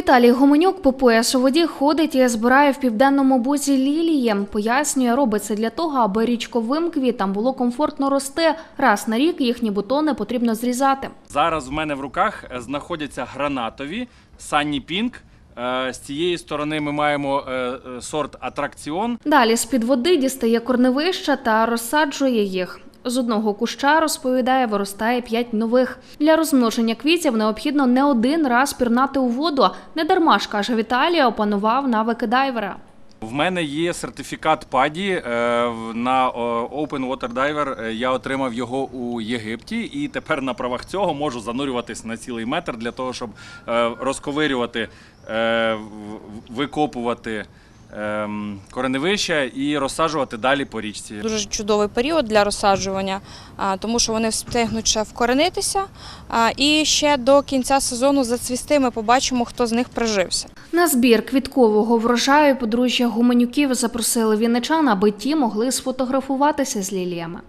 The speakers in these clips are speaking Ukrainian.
Віталій Гуменюк по пояс у воді ходить і збирає в південному бузі лілії. Пояснює, робить це для того, аби річковим квітам було комфортно рости. Раз на рік їхні бутони потрібно зрізати. Зараз в мене в руках е, знаходяться гранатові Sunny Pink. Е, З цієї сторони ми маємо е, сорт Атракціон. Далі з-під води дістає корневища та розсаджує їх. З одного куща, розповідає, виростає п'ять нових. Для розмноження квітів необхідно не один раз пірнати у воду. Не дарма ж, каже Віталій, опанував навики дайвера. В мене є сертифікат паді е, на Open Water Diver. Е, Я отримав його у Єгипті, і тепер на правах цього можу занурюватись на цілий метр для того, щоб е, розковирювати, викопувати кореневища і розсаджувати далі по річці. Дуже чудовий період для розсаджування, тому що вони встигнуть ще вкоренитися. І ще до кінця сезону зацвісти ми побачимо, хто з них прижився. На збір квіткового врожаю подружжя гуменюків запросили вінничан, аби ті могли сфотографуватися з ліліями.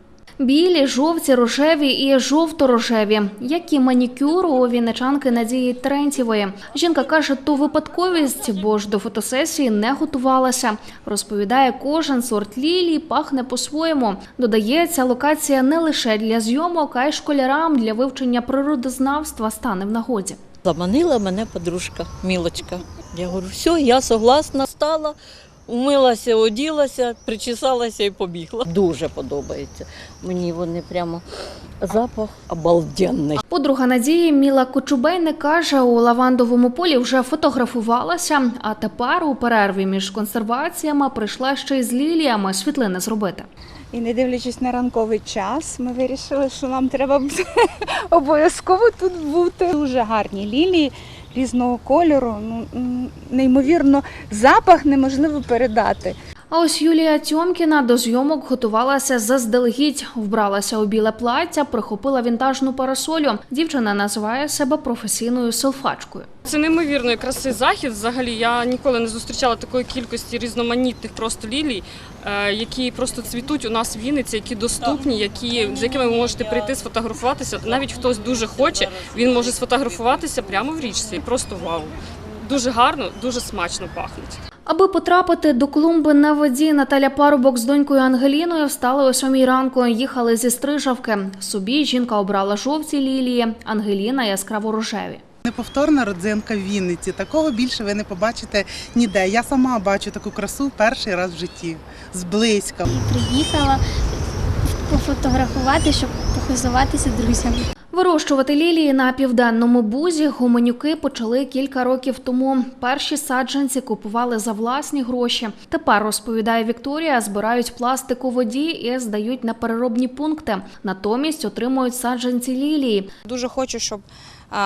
Білі, жовті, рожеві і жовто-рожеві, як і манікюр у вінничанки Надії Терентєвої. Жінка каже, то випадковість, бо ж до фотосесії не готувалася. Розповідає, кожен сорт лілій пахне по-своєму. Додає, ця локація не лише для зйомок, а й школярам для вивчення природознавства стане в нагоді. Заманила мене подружка Мілочка. Я говорю, все, я согласна, стала, умилася, оділася, причесалася і побігла. Дуже подобається. Мені вони прямо запах обалденний. Подруга Надії Міла Кочубейник каже, у лавандовому полі вже фотографувалася, а тепер у перерві між консерваціями прийшла ще й з ліліями світлини зробити. І не дивлячись на ранковий час, ми вирішили, що нам треба обов'язково тут бути. Дуже гарні лілії різного кольору. Ну неймовірно, запах неможливо передати. А ось Юлія Тьомкіна до зйомок готувалася заздалегідь, вбралася у біле плаття, прихопила вінтажну парасолю. Дівчина називає себе професійною селфачкою. Це неймовірної краси захід. Взагалі я ніколи не зустрічала такої кількості різноманітних просто лілій, е, які просто цвітуть у нас в Вінниці, які доступні, які з якими ви можете прийти сфотографуватися. Навіть хтось дуже хоче, він може сфотографуватися прямо в річці. Просто вау. Дуже гарно, дуже смачно пахнуть. Аби потрапити до клумби на воді, Наталя Парубок з донькою Ангеліною встали о сьомій ранку. Їхали зі Стрижавки. Собі жінка обрала жовті лілії, Ангеліна яскраво рожеві. Неповторна родзинка в Вінниці. Такого більше ви не побачите ніде. Я сама бачу таку красу перший раз в житті. Зблизька. приїхала пофотографувати, щоб похизуватися друзям. Вирощувати лілії на південному бузі гуменюки почали кілька років тому. Перші саджанці купували за власні гроші. Тепер розповідає Вікторія, збирають пластик у воді і здають на переробні пункти. Натомість отримують саджанці лілії. Дуже хочу, щоб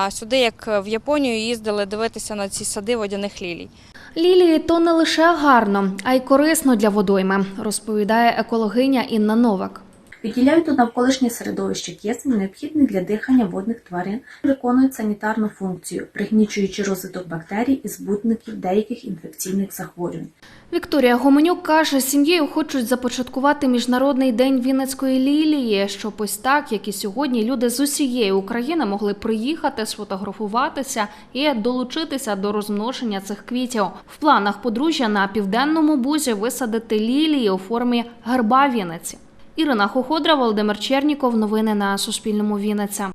сюди, як в Японію, їздили дивитися на ці сади водяних лілій. Лілії то не лише гарно, а й корисно для водойми, розповідає екологиня Інна Новак. Виділяють у навколишнє середовище кисень, необхідний для дихання водних тварин, виконують санітарну функцію, пригнічуючи розвиток бактерій і збутників деяких інфекційних захворювань. Вікторія Гоменюк каже, сім'єю хочуть започаткувати міжнародний день Вінницької лілії, щоб ось так, як і сьогодні, люди з усієї України могли приїхати, сфотографуватися і долучитися до розмноження цих квітів. В планах подружжя на південному бузі висадити лілії у формі герба Вінниці. Ірина Хоходра, Володимир Черніков. Новини на Суспільному Вінниця.